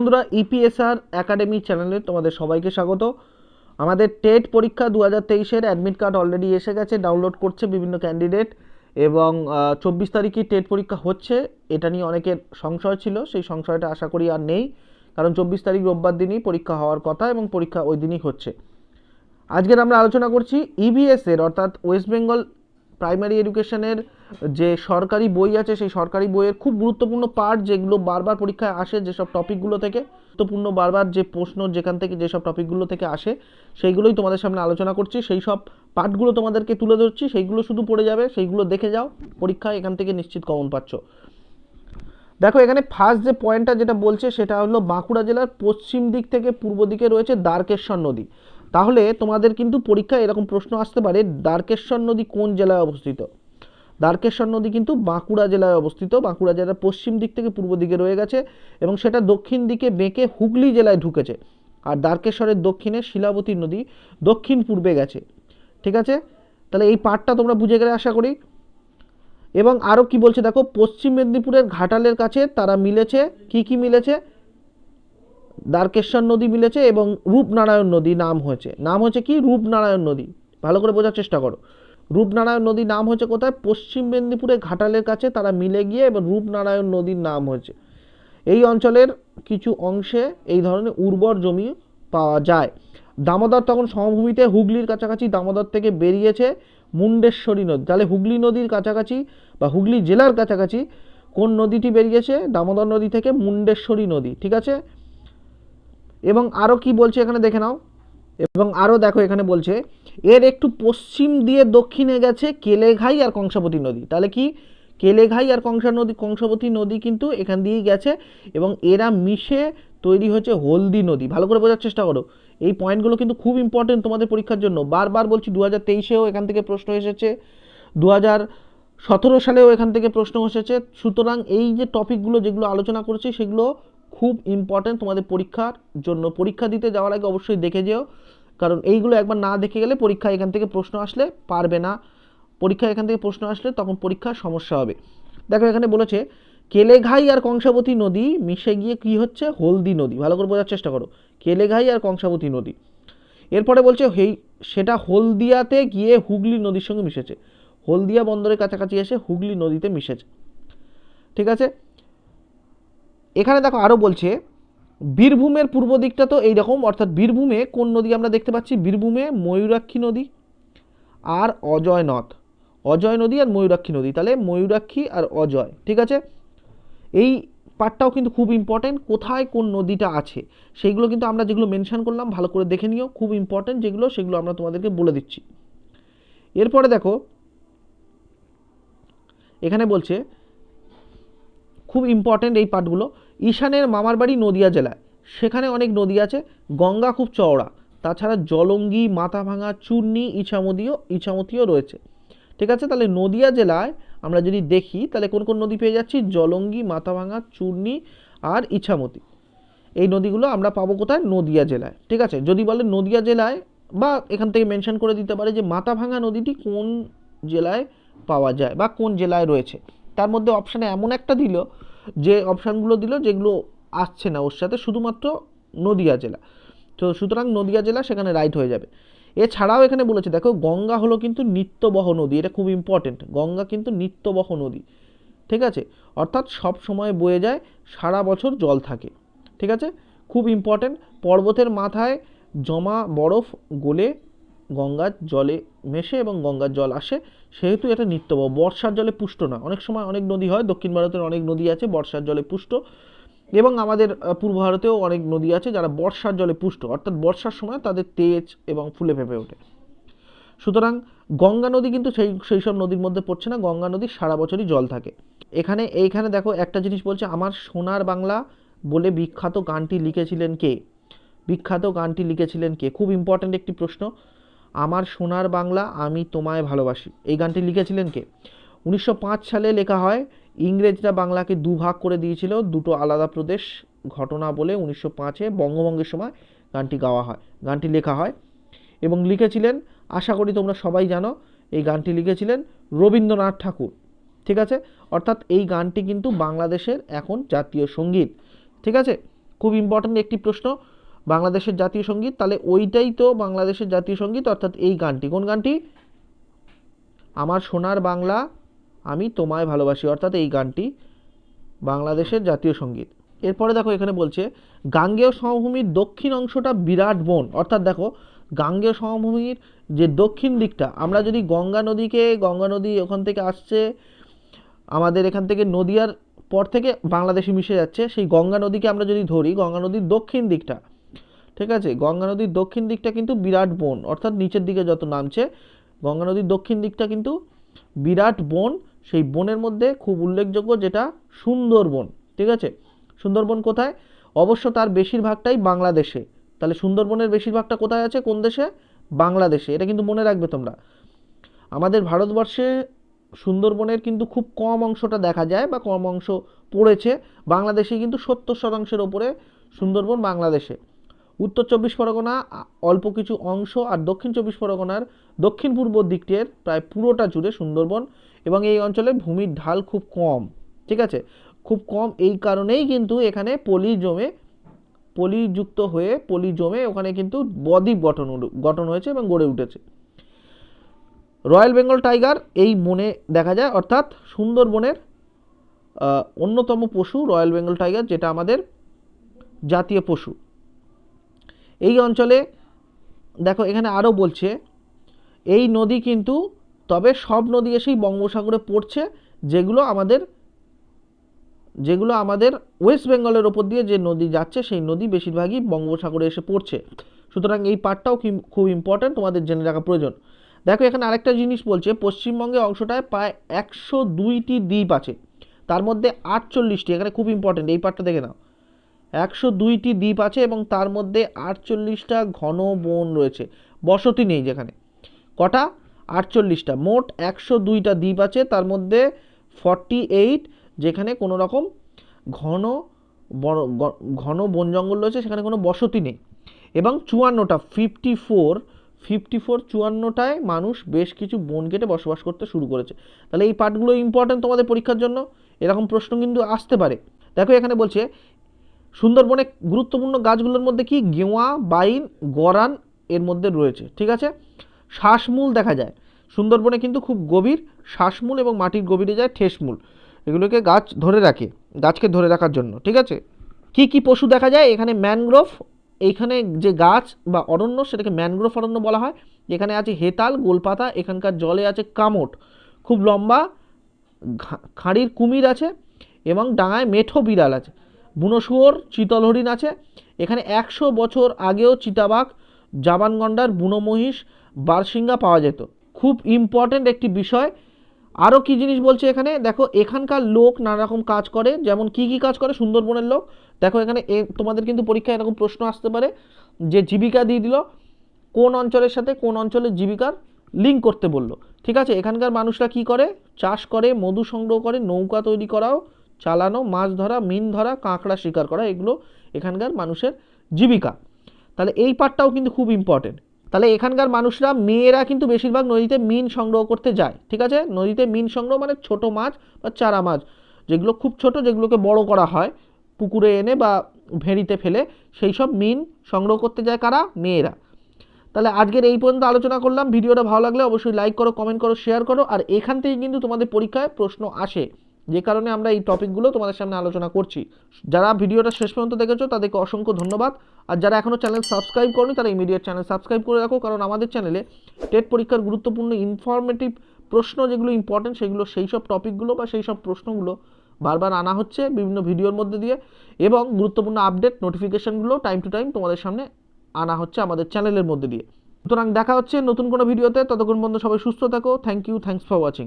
বন্ধুরা E EPSR academy চ্যানেলে তোমাদের সবাইকে স্বাগত। আমাদের টেট পরীক্ষা দু হাজার তেইশের অ্যাডমিট কার্ড অলরেডি এসে গেছে ডাউনলোড করছে বিভিন্ন ক্যান্ডিডেট এবং চব্বিশ তারিখে টেট পরীক্ষা হচ্ছে, এটা নিয়ে অনেকের সংশয় ছিল, সেই সংশয়টা আশা করি আর নেই, কারণ চব্বিশ তারিখ রোববার দিনই পরীক্ষা হওয়ার কথা এবং পরীক্ষা ওই দিনই হচ্ছে। আজকের আমরা আলোচনা করছি ইভিএস এর, অর্থাৎ ওয়েস্ট বেঙ্গল প্রাইমারি এডুকেশনের যে সরকারি বই আছে, সেই সরকারি বইয়ের খুব গুরুত্বপূর্ণ পার্ট যেগুলো বারবার পরীক্ষায় আসে যেসব টপিকগুলো থেকে, গুরুত্বপূর্ণ বারবার যে প্রশ্ন যেখান থেকে যেসব টপিকগুলো থেকে আসে, সেইগুলোই তোমাদের সামনে আলোচনা করছি। সেই সব পার্টগুলো তোমাদেরকে তুলে ধরছি, সেইগুলো শুধু পড়ে যাবে, সেইগুলো দেখে যাও, পরীক্ষায় এখান থেকে নিশ্চিত কমন পাচ্ছ। দেখো, এখানে ফার্স্ট যে পয়েন্টটা যেটা বলছে, সেটা হলো বাঁকুড়া জেলার পশ্চিম দিক থেকে পূর্ব দিকে রয়েছে দ্বারকেশ্বর নদী। তাহলে তোমাদের কিন্তু পরীক্ষায় এরকম প্রশ্ন আসতে পারে, দ্বারকেশ্বর নদী কোন জেলায় অবস্থিত? দ্বারকেশ্বর নদী কিন্তু বাঁকুড়া জেলায় অবস্থিত। বাঁকুড়া জেলার পশ্চিম দিক থেকে পূর্ব দিকে রয়ে গেছে এবং সেটা দক্ষিণ দিকে বেঁকে হুগলি জেলায় ঢুকেছে। আর দ্বারকেশ্বরের দক্ষিণে শিলাবতী নদী দক্ষিণ পূর্বে গেছে। ঠিক আছে? তাহলে এই পার্টটা তোমরা বুঝে গেলে আশা করি। এবং আরও কি বলছে দেখো, পশ্চিম মেদিনীপুরের ঘাটালের কাছে তারা মিলেছে। কি কি মিলেছে? দ্বারকেশ্বর নদী মিলেছে এবং রূপনারায়ণ নদী নাম হয়েছে। নাম হয়েছে কি? রূপনারায়ণ নদী। ভালো করে বোঝার চেষ্টা করো। রূপনারায়ণ নদীর নাম হয়েছে কোথায়? পশ্চিম মেদিনীপুরের ঘাটালের কাছে। তারা মিলে গিয়ে এবং রূপনারায়ণ নদীর নাম হয়েছে। এই অঞ্চলের কিছু অংশে এই ধরনের উর্বর জমি পাওয়া যায়। দামোদর তখন সমভূমিতে হুগলির কাছাকাছি দামোদর থেকে বেরিয়েছে মুন্ডেশ্বরী নদী। তাহলে হুগলি নদীর কাছাকাছি বা হুগলি জেলার কাছাকাছি কোন নদীটি বেরিয়েছে? দামোদর নদী থেকে মুন্ডেশ্বরী নদী, ঠিক আছে? এবং আরও কি বলছে এখানে দেখে নাও। এবং আরও দেখো এখানে বলছে, এর একটু পশ্চিম দিয়ে দক্ষিণে গেছে কেলেঘাই আর কংসাবতী নদী। তাহলে কি? কেলেঘাই আর কংসা নদী, কংসাবতী নদী কিন্তু এখান দিয়েই গেছে এবং এরা মিশে তৈরি হচ্ছে হলদি নদী। ভালো করে বোঝার চেষ্টা করো। এই পয়েন্টগুলো কিন্তু খুব ইম্পর্টেন্ট তোমাদের পরীক্ষার জন্য। বারবার বলছি দু হাজার তেইশেও এখান থেকে প্রশ্ন এসেছে দু হাজার সতেরো সালেও এখান থেকে প্রশ্ন এসেছে। সুতরাং এই যে টপিকগুলো যেগুলো আলোচনা করছি, সেগুলো খুব ইম্পর্টেন্ট তোমাদের পরীক্ষার জন্য। পরীক্ষা দিতে যাওয়ার আগে অবশ্যই দেখে যেও। কারণ এইগুলো একবার না দেখে গেলে পরীক্ষা এখান থেকে প্রশ্ন আসলে পারবে না। পরীক্ষা এখান থেকে প্রশ্ন আসলে তখন পরীক্ষার সমস্যা হবে। দেখো এখানে বলেছে, কেলেঘাই আর কংসাবতী নদী মিশে গিয়ে কি হচ্ছে? হলদি নদী। ভালো করে বোঝার চেষ্টা করো। কেলেঘাই আর কংসাবতী নদী। এরপরে বলছে, হেই, সেটা হলদিয়াতে গিয়ে হুগলি নদীর সঙ্গে মিশেছে। হলদিয়া বন্দরের কাছাকাছি এসে হুগলি নদীতে মিশেছে। ঠিক আছে? এখানে দেখো আরও বলছে, বীরভূমের পূর্ব দিকটা তো এইরকম অর্থাৎ বীরভূমে কোন নদী আমরা দেখতে পাচ্ছি? বীরভূমে ময়ূরাক্ষী নদী আর অজয় নদ। অজয় নদী আর ময়ূরাক্ষী নদী। তাহলে ময়ূরাক্ষী আর অজয়, ঠিক আছে? এই পার্টটাও কিন্তু খুব ইম্পর্টেন্ট কোথায় কোন নদীটা আছে? সেইগুলো কিন্তু আমরা যেগুলো মেনশান করলাম, ভালো করে দেখে নিও, খুব ইম্পর্টেন্ট যেগুলো, সেগুলো আমরা তোমাদেরকে বলে দিচ্ছি। এরপরে দেখো, এখানে বলছে, খুব ইম্পর্টেন্ট এই পার্টগুলো। ঈশানের মামার বাড়ি নদিয়া জেলায়। সেখানে অনেক নদী আছে, গঙ্গা খুব চওড়া। তাছাড়া জলঙ্গি, মাথাভাঙা, চূর্ণি ইছামতিও ইছামতিও রয়েছে। ঠিক আছে, তাহলে নদিয়া জেলায় আমরা যদি দেখি, তাহলে কোন কোন নদী পেয়ে যাচ্ছি? জলঙ্গি, মাথাভাঙা, চূর্ণি আর ইছামতি। এই নদীগুলো আমরা পাবো কোথায়? নদিয়া জেলায়। ঠিক আছে, যদি বলে নদিয়া জেলায় বা এখান থেকে মেনশন করে দিতে পারে যে মাথাভাঙা নদীটি কোন জেলায় পাওয়া যায় বা কোন জেলায় রয়েছে। তার মধ্যে অপশানে এমন একটা দিল যে অপশানগুলো দিল, যেগুলো আসছে না ওর সাথে, শুধুমাত্র নদিয়া জেলা। তো সুতরাং নদিয়া জেলা সেখানে রাইট হয়ে যাবে। এছাড়াও এখানে বলেছে, দেখো গঙ্গা হলো কিন্তু নিত্যবহ নদী, এটা খুব ইম্পর্টেন্ট গঙ্গা কিন্তু নিত্যবহ নদী, ঠিক আছে? অর্থাৎ সব সময় বয়ে যায়, সারা বছর জল থাকে, ঠিক আছে? খুব ইম্পর্টেন্ট পর্বতের মাথায় জমা বরফ গলে গঙ্গার জলে মেশে এবং গঙ্গার জল আসে, সেহেতু এটা নিত্যব বর্ষার জলে পুষ্ট না। অনেক সময় অনেক নদী হয়, দক্ষিণ ভারতের অনেক নদী আছে বর্ষার জলে পুষ্ট, এবং আমাদের পূর্ব ভারতেও অনেক নদী আছে যারা বর্ষার জলে পুষ্ট, অর্থাৎ বর্ষার সময় তাদের তেজ এবং ফুলে ফেপে ওঠে। সুতরাং গঙ্গা নদী কিন্তু সেই সেই সব নদীর মধ্যে পড়ছে না, গঙ্গা নদীর সারা বছরই জল থাকে। এখানে, এইখানে দেখো একটা জিনিস বলছে, আমার সোনার বাংলা বলে বিখ্যাত গানটি লিখেছিলেন কে? বিখ্যাত গানটি লিখেছিলেন কে? খুব ইম্পর্ট্যান্ট একটি প্রশ্ন। আমার সোনার বাংলা আমি তোমায় ভালোবাসি। এই গানটি লিখেছিলেন কে? উনিশশো পাঁচ সালে লেখা হয়, ইংরেজরা বাংলাকে দুভাগ করে দিয়েছিল, দুটো আলাদা প্রদেশ ঘটনা বলে উনিশশো পাঁচে বঙ্গভঙ্গের সময় গানটি গাওয়া হয়, গানটি লেখা হয়। এবং লিখেছিলেন, আশা করি তোমরা সবাই জানো, এই গানটি লিখেছিলেন রবীন্দ্রনাথ ঠাকুর। ঠিক আছে? অর্থাৎ এই গানটি কিন্তু বাংলাদেশের এখন জাতীয় সংগীত। ঠিক আছে? খুব ইম্পর্ট্যান্ট একটি প্রশ্ন বাংলাদেশের জাতীয় সংগীত, তাহলে ওইটাই তো বাংলাদেশের জাতীয় সংগীত, অর্থাৎ এই গানটি। কোন গানটি? আমার সোনার বাংলা, আমি তোমায় ভালোবাসি, অর্থাৎ এই গানটি বাংলাদেশের জাতীয় সংগীত। এরপরে দেখো এখানে বলছে, গাঙ্গেয় সমভূমির দক্ষিণ অংশটা বিরাট বন। অর্থাৎ দেখো, গাঙ্গেয় সমভূমির যে দক্ষিণ দিকটা, আমরা যদি গঙ্গা নদীকে, গঙ্গা নদী ওখান থেকে আসছে, আমাদের এখান থেকে নদিয়ার পর থেকে বাংলাদেশে মিশে যাচ্ছে, সেই গঙ্গা নদীকে আমরা যদি ধরি, গঙ্গা নদীর দক্ষিণ দিকটা ঠিক আছে? গঙ্গা নদীর দক্ষিণ দিকটা কিন্তু বিরাট বন, অর্থাৎ নিচের দিকে যত নামছে, গঙ্গা নদীর দক্ষিণ দিকটা কিন্তু বিরাট বন। সেই বনের মধ্যে খুব উল্লেখযোগ্য যেটা সুন্দরবন, ঠিক আছে? সুন্দরবন কোথায়? অবশ্য তার বেশিরভাগটাই বাংলাদেশে। তাহলে সুন্দরবনের বেশিরভাগটা কোথায় আছে? কোন দেশে? বাংলাদেশে। এটা কিন্তু মনে রাখবে তোমরা। আমাদের ভারতবর্ষে সুন্দরবনের কিন্তু খুব কম অংশটা দেখা যায় বা কম অংশ পড়েছে। বাংলাদেশে কিন্তু সত্তর শতাংশের ওপরে সুন্দরবন বাংলাদেশে। উত্তর চব্বিশ পরগনা অল্প কিছু অংশ আর দক্ষিণ চব্বিশ পরগনার দক্ষিণ পূর্ব দিকটির প্রায় পুরোটা জুড়ে সুন্দরবন এবং এই অঞ্চলে ভূমির ঢাল খুব কম, ঠিক আছে? খুব কম এই কারণেই কিন্তু এখানে পলি জমে পলিযুক্ত হয়ে পলি জমে ওখানে কিন্তু বদ্বীপ গঠন গঠন হয়েছে এবং গড়ে উঠেছে। রয়্যাল বেঙ্গল টাইগার এই বনে দেখা যায়, অর্থাৎ সুন্দরবনের অন্যতম পশু রয়্যাল বেঙ্গল টাইগার যেটা আমাদের জাতীয় পশু। এই অঞ্চলে, দেখো এখানে আরও বলছে, এই নদী কিন্তু, তবে সব নদী এসেই বঙ্গোপসাগরে পড়ছে, যেগুলো আমাদের যেগুলো আমাদের ওয়েস্ট বেঙ্গলের ওপর দিয়ে যে নদী যাচ্ছে, সেই নদী বেশিরভাগই বঙ্গোপসাগরে এসে পড়ছে। সুতরাং এই পার্টটাও খুব ইম্পর্ট্যান্ট তোমাদের জেনে রাখা প্রয়োজন। দেখো এখানে আরেকটা জিনিস বলছে পশ্চিমবঙ্গে অংশটায় প্রায় একশো দুইটি দ্বীপ আছে, তার মধ্যে আটচল্লিশটি, এখানে খুব ইম্পর্ট্যান্ট এই পার্টটা দেখে নাও। একশো দুইটি দ্বীপ আছে এবং তার মধ্যে আটচল্লিশটা ঘন বন রয়েছে। বসতি নেই যেখানে। কটা? আটচল্লিশটা। মোট একশো দুইটা দ্বীপ আছে, তার মধ্যে ফর্টি এইট যেখানে কোনো রকম ঘন ঘন বন জঙ্গল রয়েছে, সেখানে কোনো বসতি নেই। এবং চুয়ান্নটা, ফিফটি ফোর ফিফটি ফোর চুয়ান্নটায় মানুষ বেশ কিছু বন কেটে বসবাস করতে শুরু করেছে। তাহলে এই পার্টগুলো ইম্পর্ট্যান্ট তোমাদের পরীক্ষার জন্য? এরকম প্রশ্ন কিন্তু আসতে পারে। দেখো এখানে বলছে সুন্দরবনে গুরুত্বপূর্ণ গাছগুলোর মধ্যে কি? গেওয়া, বাইন, গরান এর মধ্যে রয়েছে, ঠিক আছে? শ্বাসমূল দেখা যায়। সুন্দরবনে কিন্তু খুব গভীর শ্বাসমূল এবং মাটির গভীরে যায় ঠেসমূল। এগুলোকে গাছ ধরে রাখে, গাছকে ধরে রাখার জন্য, ঠিক আছে? কি কি পশু দেখা যায়? এখানে ম্যানগ্রোভ এইখানে যে গাছ বা অরণ্য, সেটাকে ম্যানগ্রোভ অরণ্য বলা হয়। এখানে আছে হেতাল, গোলপাতা, এখানকার জলে আছে কামট। খুব লম্বা খাঁড়ির কুমির আছে এবং ডাঙায় মেঠো বিড়াল আছে। বুনো শুয়োর চিতল হরিণ আছে। এখানে একশো বছর আগেও চিতাবাঘ, জাবানগন্ডার বুনো মহিষ বারসিঙ্গা পাওয়া যেত। খুব ইম্পর্ট্যান্ট একটি বিষয়। আরও কি জিনিস বলছে এখানে? দেখো, এখানকার লোক নানা রকম কাজ করে। যেমন কি কি কাজ করে? সুন্দরবনের লোক। দেখো, এখানে এ তোমাদের কিন্তু পরীক্ষায় এরকম প্রশ্ন আসতে পারে যে জীবিকা দিয়ে দিল। কোন অঞ্চলের সাথে কোন অঞ্চলের জীবিকার লিঙ্ক করতে বলল। ঠিক আছে, এখানকার মানুষরা কি করে? চাষ করে, মধু সংগ্রহ করে, নৌকা তৈরি করাও চালানো, মাছ ধরা, মিন ধরা, কাঁকড়া শিকার করা, এগুলো এখানকার মানুষের জীবিকা। তাহলে এই পার্টটাও কিন্তু খুব ইম্পর্টেন্ট তাহলে এখানকার মানুষরা, মেয়েরা কিন্তু বেশিরভাগ নদীতে মিন সংগ্রহ করতে যায়, ঠিক আছে? নদীতে মিন সংগ্রহ মানে ছোট মাছ বা চারা মাছ, যেগুলো খুব ছোট, যেগুলোকে বড় করা হয়, পুকুরে এনে বা ভেড়িতে ফেলে, সেই সব মিন সংগ্রহ করতে যায় কারা? মেয়েরা। তাহলে আজকের এই পর্যন্ত আলোচনা করলাম। ভিডিওটা ভালো লাগলে অবশ্যই লাইক করো কমেন্ট করো শেয়ার করো, আর এখান থেকে কিন্তু তোমাদের পরীক্ষায় প্রশ্ন আসে। যে কারণে আমরা এই টপিকগুলো তোমাদের সামনে আলোচনা করছি। যারা ভিডিওটা শেষ পর্যন্ত দেখেছ, তাদেরকে অসংখ্য ধন্যবাদ। আর যারা এখনও চ্যানেল সাবস্ক্রাইব করনি, তারা ইমিডিয়েট চ্যানেল সাবস্ক্রাইব করে রাখো, কারণ আমাদের চ্যানেলে টেট পরীক্ষার গুরুত্বপূর্ণ ইনফরমেটিভ প্রশ্ন যেগুলো ইম্পর্টেন্ট সেগুলো সেই সব টপিকগুলো বা সেই সব প্রশ্নগুলো বারবার আনা হচ্ছে বিভিন্ন ভিডিওর মধ্যে দিয়ে। এবং গুরুত্বপূর্ণ আপডেট নোটিফিকেশনগুলো টাইম টু টাইম তোমাদের সামনে আনা হচ্ছে আমাদের চ্যানেলের মধ্যে দিয়ে। সুতরাং দেখা হচ্ছে নতুন কোনো ভিডিওতে। ততক্ষণ পর্যন্ত সবাই সুস্থ থাকো। Thank you thanks for watching